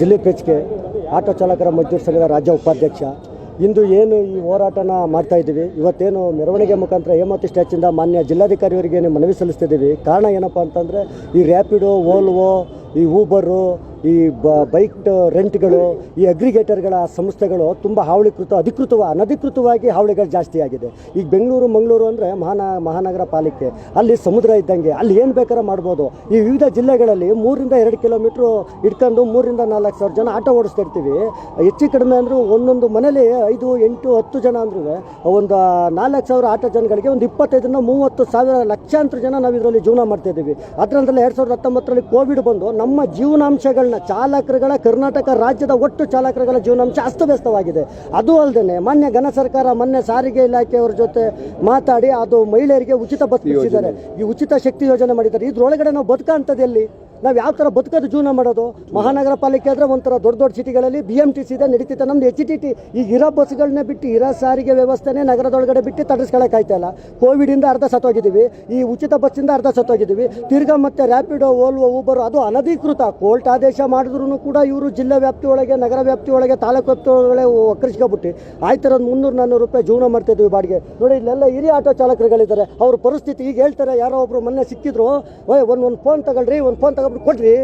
Dilip H K auto ಚಾಲಕರ ಮಜ್ದೂರ್ ಸಂಘದ ರಾಜ್ಯ ಉಪಾಧ್ಯಕ್ಷ. ಇಂದು ಏನು ಈ ಹೋರಾಟನ ಮಾಡ್ತಾ ಇದ್ದೀವಿ? ಇವತ್ತೇನು ಮೆರವಣಿಗೆ ಮುಖಾಂತರ ಹೇಮಾವತಿ ಸ್ಟ್ಯಾಚಿಂದ ಮಾನ್ಯ ಜಿಲ್ಲಾಧಿಕಾರಿಯವರಿಗೆ ಮನವಿ ಸಲ್ಲಿಸ್ತಿದ್ದೀವಿ ಕಾರಣ ಏನಪ್ಪ ಅಂತಂದರೆ ಈ ರ್ಯಾಪಿಡೋ ಓಲ್ವೋ ಈ ಊಬರು ಈ ಬ ಬೈಕ್ ರೆಂಟ್ಗಳು, ಈ ಅಗ್ರಿಗೇಟರ್ಗಳ ಸಂಸ್ಥೆಗಳು ತುಂಬ ಹಾವಳಿಕೃತ, ಅಧಿಕೃತವ, ಅನಧಿಕೃತವಾಗಿ ಹಾವಳಿಗಳು ಜಾಸ್ತಿ ಆಗಿದೆ. ಈಗ ಬೆಂಗಳೂರು, ಮಂಗಳೂರು ಅಂದರೆ ಮಹಾನ, ಮಹಾನಗರ ಪಾಲಿಕೆ. ಅಲ್ಲಿ ಸಮುದ್ರ ಇದ್ದಂಗೆ, ಅಲ್ಲಿ ಏನು ಬೇಕಾದ್ರೆ ಮಾಡ್ಬೋದು. ಈ ವಿವಿಧ ಜಿಲ್ಲೆಗಳಲ್ಲಿ ಮೂರಿಂದ ಎರಡು ಕಿಲೋಮೀಟ್ರು ಇಟ್ಕೊಂಡು ಮೂರಿಂದ ನಾಲ್ಕು ಸಾವಿರ ಜನ ಆಟೋ ಓಡಿಸ್ತಾ ಇರ್ತೀವಿ ಹೆಚ್ಚು ಕಡಿಮೆ ಅಂದರೂ ಒಂದೊಂದು ಮನೇಲಿ ಐದು, ಎಂಟು, ಹತ್ತು ಜನ ಅಂದ್ರೂ ಒಂದು ನಾಲ್ಕು ಸಾವಿರ ಆಟೋ ಜನಗಳಿಗೆ ಒಂದು ಇಪ್ಪತ್ತೈದರಿಂದ ಮೂವತ್ತು ಸಾವಿರ ಲಕ್ಷಾಂತರ ಜನ ನಾವು ಇದರಲ್ಲಿ ಜೀವನ ಮಾಡ್ತಾ ಇದ್ದೀವಿ ಅದರಂದ್ರೆ ಎರಡು ಸಾವಿರದ ಹತ್ತೊಂಬತ್ತರಲ್ಲಿ ಕೋವಿಡ್ ಬಂದು ನಮ್ಮ ಜೀವನಾಂಶಗಳನ್ನ ಚಾಲಕರುಗಳ, ಕರ್ನಾಟಕ ರಾಜ್ಯದ ಒಟ್ಟು ಚಾಲಕರುಗಳ ಜೀವನಾಂಶ ಅಸ್ತವ್ಯಸ್ತವಾಗಿದೆ. ಅದು ಅಲ್ಲದೆ ಮಾನ್ಯ ಘನ ಸರ್ಕಾರ ಮೊನ್ನೆ ಸಾರಿಗೆ ಇಲಾಖೆಯವ್ರ ಜೊತೆ ಮಾತಾಡಿ ಅದು ಮಹಿಳೆಯರಿಗೆ ಉಚಿತ ಬಸ್ ಈ ಉಚಿತ ಶಕ್ತಿ ಯೋಜನೆ ಮಾಡಿದ್ದಾರೆ. ಇದ್ರೊಳಗಡೆ ನಾವು ಬದುಕಂಥದ್ದು ಎಲ್ಲಿ ನಾವು ಯಾವ ಥರ ಬದುಕೋದು ಜೀವನ ಮಾಡೋದು? ಮಹಾನಗರ ಪಾಲಿಕೆ ಆದರೆ ಒಂಥರ ದೊಡ್ಡ ದೊಡ್ಡ ಸಿಟಿಗಳಲ್ಲಿ ಬಿ ಎಂ ಟಿ ಸಿ ಇದೆ, ನಡೀತಿತ್ತು. ನಮ್ದು ಎಚ್ ಟಿ ಟಿ ಈಗ ಇರೋ ಬಸ್ಗಳನ್ನ ಬಿಟ್ಟು, ಇರೋ ಸಾರಿಗೆ ವ್ಯವಸ್ಥೆನೇ ನಗರದೊಳಗಡೆ ಬಿಟ್ಟು ತಡೆಸ್ಕೊಳಕ್ಕಾಯ್ತಾ ಇಲ್ಲ ಕೋವಿಡಿಂದ ಅರ್ಧ ಸತ್ತೋಗಿದ್ದೀವಿ. ಈ ಉಚಿತ ಬಸ್ಸಿಂದ ಅರ್ಧ ಸತ್ತೋಗಿದ್ದೀವಿ. ತಿರ್ಗಾ ಮತ್ತೆ ರ್ಯಾಪಿಡೋ ಓಲ್ವೋ ಊಬರ್ ಅದು ಅನಧಿಕೃತ. ಕೋರ್ಟ್ ಆದೇಶ ಮಾಡಿದ್ರು ಕೂಡ ಇವರು ಜಿಲ್ಲಾ ವ್ಯಾಪ್ತಿಯೊಳಗೆ ನಗರ ವ್ಯಾಪ್ತಿಯೊಳಗೆ ತಾಲೂಕು ವ್ಯಾಪ್ತಿ ಒಳಗೆ ಒಕ್ಕರಿಸ್ಕೊಬಿಟ್ಟು ಆಯ್ತಿರೋದು ಮುನ್ನೂರು ನಾನ್ನೂರು ರೂಪಾಯಿ ಜೀವನ ಮಾಡ್ತಿದ್ವಿ ಬಾಡಿಗೆ. ನೋಡಿ, ಇಲ್ಲೆಲ್ಲ ಹಿರಿಯ ಆಟೋ ಚಾಲಕರುಗಳಿದ್ದಾರೆ ಅವ್ರ ಪರಿಸ್ಥಿತಿ ಈಗ ಹೇಳ್ತಾರೆ, ಯಾರೋ ಒಬ್ರು ಮೊನ್ನೆ ಸಿಕ್ಕಿದ್ರು ಒಂದು ಒಂದು ಫೋನ್ ತಗೊಳ್ರಿ, ಒಂದು ಫೋನ್ ತಗೊಬಿಟ್ಟು ಕೊಡ್ರಿ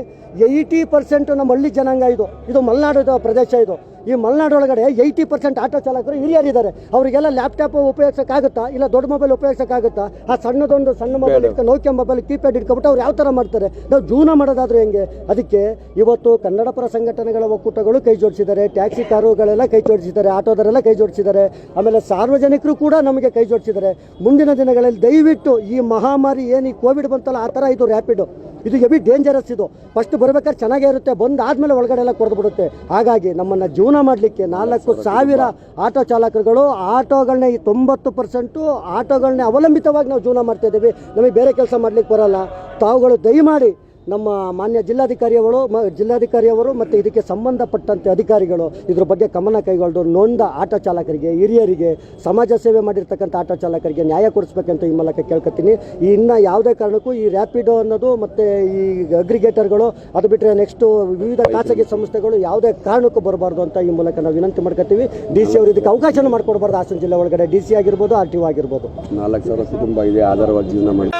ಏಯ್ಟಿ ಪರ್ಸೆಂಟ್ ನಮ್ಮ ಹಳ್ಳಿ ಜನಾಂಗ ಇದು. ಇದು ಮಲೆನಾಡು ಪ್ರದೇಶ ಇದು. ಈ ಮಲೆನಾಡು ಒಳಗಡೆ ಏಯ್ಟಿ ಪರ್ಸೆಂಟ್ ಆಟೋ ಚಾಲಕರು ಹಿರಿಯರಿದ್ದಾರೆ. ಅವರಿಗೆಲ್ಲ ಲ್ಯಾಪ್ಟಾಪ್ ಉಪಯೋಗಿಸೋಕ್ಕಾಗುತ್ತಾ ಇಲ್ಲ ದೊಡ್ಡ ಮೊಬೈಲ್ ಉಪಯೋಗಿಸೋಕ್ಕಾಗುತ್ತಾ? ಆ ಸಣ್ಣದೊಂದು ಸಣ್ಣ ಮೊಬೈಲ್ ಇಟ್ಕೊಂಡು ನೋಕೆ ಮೊಬೈಲ್ ಕೀಪ್ಯಾಡ್ ಇಟ್ಕೊಬಿಟ್ಟು ಅವ್ರು ಯಾವ ಥರ ಮಾಡ್ತಾರೆ? ನಾವು ಜೀವನ ಮಾಡೋದಾದ್ರೂ ಹೆಂಗೆ? ಅದಕ್ಕೆ ಇವತ್ತು ಕನ್ನಡ ಪರ ಸಂಘಟನೆಗಳ ಒಕ್ಕೂಟಗಳು ಕೈ ಜೋಡಿಸಿದ್ದಾರೆ. ಟ್ಯಾಕ್ಸಿ ಕಾರುಗಳೆಲ್ಲ ಕೈ ಜೋಡಿಸಿದ್ದಾರೆ. ಆಟೋದರೆಲ್ಲ ಕೈ ಜೋಡಿಸಿದ್ದಾರೆ. ಆಮೇಲೆ ಸಾರ್ವಜನಿಕರು ಕೂಡ ನಮಗೆ ಕೈ ಜೋಡಿಸಿದ್ದಾರೆ. ಮುಂದಿನ ದಿನಗಳಲ್ಲಿ ದಯವಿಟ್ಟು ಈ ಮಹಾಮಾರಿ ಏನು ಈ ಕೋವಿಡ್ ಬಂತಲ್ಲ ಆ ಥರ ಇದು ರ್ಯಾಪಿಡು ಇದು ಎವಿ ಡೇಂಜರಸ್ ಇದು. ಫಸ್ಟ್ ಬರಬೇಕಾದ್ರೆ ಚೆನ್ನಾಗೇ ಇರುತ್ತೆ, ಬಂದಾದ್ಮೇಲೆ ಒಳಗಡೆ ಎಲ್ಲ ಕೊಡ್ದು ಬಿಡುತ್ತೆ. ಹಾಗಾಗಿ ನಮ್ಮನ್ನು ಜೀವನ ಮಾಡಲಿಕ್ಕೆ ನಾಲ್ಕು ಸಾವಿರ ಆಟೋ ಚಾಲಕರುಗಳು ಆಟೋಗಳನ್ನ ಈ ತೊಂಬತ್ತು ಪರ್ಸೆಂಟು ಆಟೋಗಳನ್ನೇ ಅವಲಂಬಿತವಾಗಿ ನಾವು ಜೀವನ ಮಾಡ್ತಾ ಇದ್ದೀವಿ. ನಮಗೆ ಬೇರೆ ಕೆಲಸ ಮಾಡ್ಲಿಕ್ಕೆ ಬರಲ್ಲ. ತಾವುಗಳು ದಯಮಾಡಿ ನಮ್ಮ ಮಾನ್ಯ ಜಿಲ್ಲಾಧಿಕಾರಿಯವರು ಮ ಜಿಲ್ಲಾಧಿಕಾರಿಯವರು ಮತ್ತು ಇದಕ್ಕೆ ಸಂಬಂಧಪಟ್ಟಂತೆ ಅಧಿಕಾರಿಗಳು ಇದ್ರ ಬಗ್ಗೆ ಗಮನ ಕೈಗೊಳ್ದು ನೊಂದ ಆಟೋ ಚಾಲಕರಿಗೆ ಹಿರಿಯರಿಗೆ ಸಮಾಜ ಸೇವೆ ಮಾಡಿರ್ತಕ್ಕಂಥ ಆಟೋ ಚಾಲಕರಿಗೆ ನ್ಯಾಯ ಕೊಡಿಸ್ಬೇಕಂತ ಈ ಮೂಲಕ ಕೇಳ್ಕೊತೀನಿ. ಈ ಇನ್ನು ಯಾವುದೇ ಕಾರಣಕ್ಕೂ ಈ ರ್ಯಾಪಿಡೋ ಅನ್ನೋದು ಮತ್ತು ಈ ಅಗ್ರಿಗೇಟರ್ಗಳು ಅದು ಬಿಟ್ಟರೆ ನೆಕ್ಸ್ಟು ವಿವಿಧ ಖಾಸಗಿ ಸಂಸ್ಥೆಗಳು ಯಾವುದೇ ಕಾರಣಕ್ಕೂ ಬರಬಾರ್ದು ಅಂತ ಈ ಮೂಲಕ ನಾವು ವಿನಂತಿ ಮಾಡ್ಕೊತೀವಿ. ಡಿ ಸಿ ಅವರು ಇದಕ್ಕೆ ಅವಕಾಶ ಮಾಡಿಕೊಡ್ಬಾರ್ದು. ಹಾಸನ ಜಿಲ್ಲೆ ಒಳಗಡೆ ಡಿ ಸಿ ಆಗಿರ್ಬೋದು ಆರ್ ಟಿ ಒ ಆಗಿರ್ಬೋದು. ನಾಲ್ಕು ಸಾವಿರ ಕುಟುಂಬ ಇದೆ. ಆಧಾರವಾಗಿ ಜೀವನ ಮಾಡಿ.